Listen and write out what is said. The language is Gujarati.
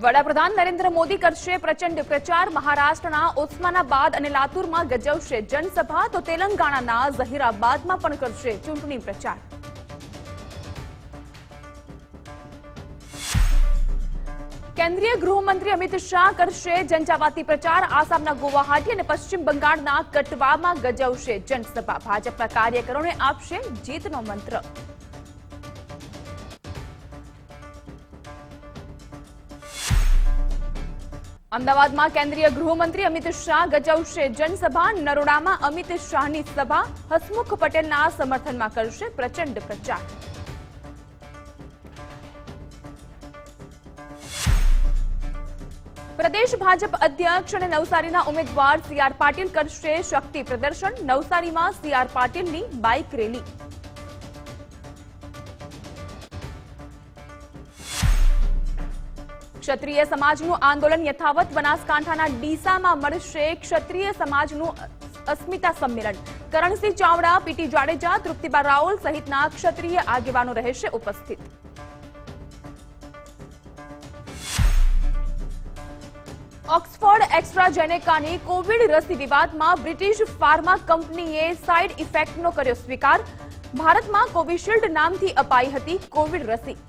વડાપ્રધાન નરેન્દ્ર મોદી કરશે પ્રચંડ પ્રચાર. મહારાષ્ટ્રના ઓસ્માનાબાદ અને લાતુરમાં ગજવશે જનસભા. તો તેલંગાણાના ઝહીરાબાદમાં પણ કરશે ચૂંટણી પ્રચાર. કેન્દ્રીય ગૃહમંત્રી અમિત શાહ કરશે જનજાવાતી પ્રચાર. આસામના ગુવાહાટી અને પશ્ચિમ બંગાળના કટવામાં ગજવશે જનસભા. ભાજપના કાર્યકરોને આપશે જીતનો મંત્ર. અમદાવાદમાં કેન્દ્રીય ગૃહમંત્રી અમિત શાહ ગજવશે. જનસભા નરોડામાં અમિત શાહની સભા. હસમુખ પટેલના સમર્થનમાં કરશે પ્રચંડ પ્રચાર. પ્રદેશ ભાજપ અધ્યક્ષ અને નવસારીના ઉમેદવાર સીઆર પાટીલ કરશે શક્તિ પ્રદર્શન. નવસારીમાં સીઆર પાટીલની બાઇક રેલી. ક્ષત્રિય સમાજનું આંદોલન યથાવત બનાસકાંઠાના ડીસામાં મળશે ક્ષત્રિય સમાજનું અસ્મિતા સંમેલન. કરણસિંહ ચાવડા પીટી જાડેજા, તૃપ્તિબા રાઓલ સહિતના ક્ષત્રિય આગેવાનો રહેશે ઉપસ્થિત. ઓક્સફોર્ડ એક્સ્ટ્રાજેનેકાની કોવિડ રસી વિવાદમાં બ્રિટિશ ફાર્મા કંપનીએ સાઇડ ઇફેક્ટનો કર્યો સ્વીકાર. ભારતમાં કોવિશિલ્ડ નામથી અપાઈ હતી કોવિડ રસી.